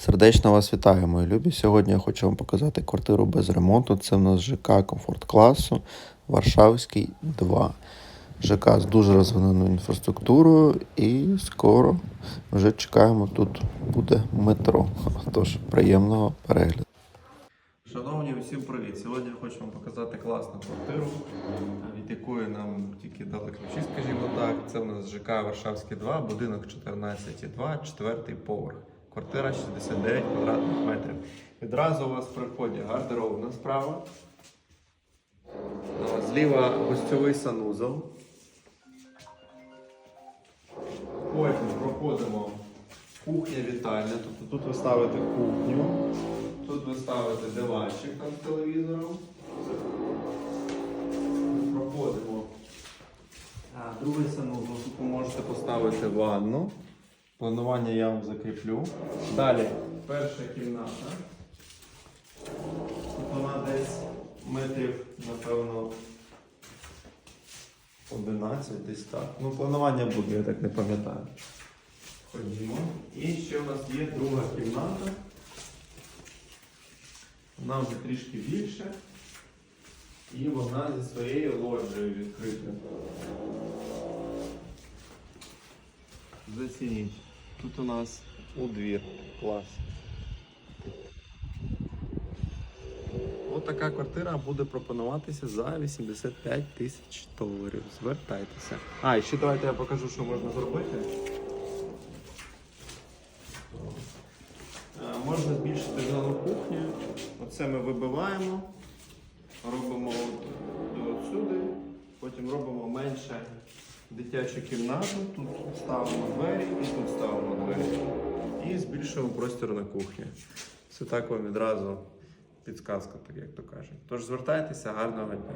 Сердечно вас вітаю, мої любі. Сьогодні я хочу вам показати квартиру без ремонту. Це в нас ЖК комфорт класу Варшавський 2. ЖК з дуже розвиненою інфраструктурою і скоро вже чекаємо, тут буде метро. Тож приємного перегляду. Шановні, усім привіт! Сьогодні я хочу вам показати класну квартиру, від якої нам тільки дали ключі, скажімо так. Це у нас ЖК Варшавський 2, будинок 14,2, четвертий поверх. Квартира 69 квадратних метрів. Відразу у вас при вході гардеробна справа. Зліва гостьовий санузел. Потім проходимо кухня вітальня. Тобто тут ви ставите кухню, тут ви ставите диванчик там з телевізором. Проходимо. А, другий санузел. Тут ви можете поставити ванну. Планування я вам закріплю. Далі перша кімната. Вона десь метрів, напевно, 11 десь так. Ну, планування буде, я так не пам'ятаю. Ходімо. І ще у нас є друга кімната. Вона вже трішки більше. І вона зі своєю лоджією відкрита. Зацініть. Тут у нас у двір. Клас. Ось така квартира буде пропонуватися за 85 тисяч доларів. Звертайтеся. А, і ще давайте я покажу, що можна зробити. Е, Можна збільшити зону кухні. Оце ми вибиваємо, робимо от, от сюди, потім робимо менше дитячу кімнату, тут ставимо двері і тут ставимо двері. І збільшуємо простір на кухні. Це так вам відразу підсказка, так як то кажуть. Тож звертайтеся, гарного дня.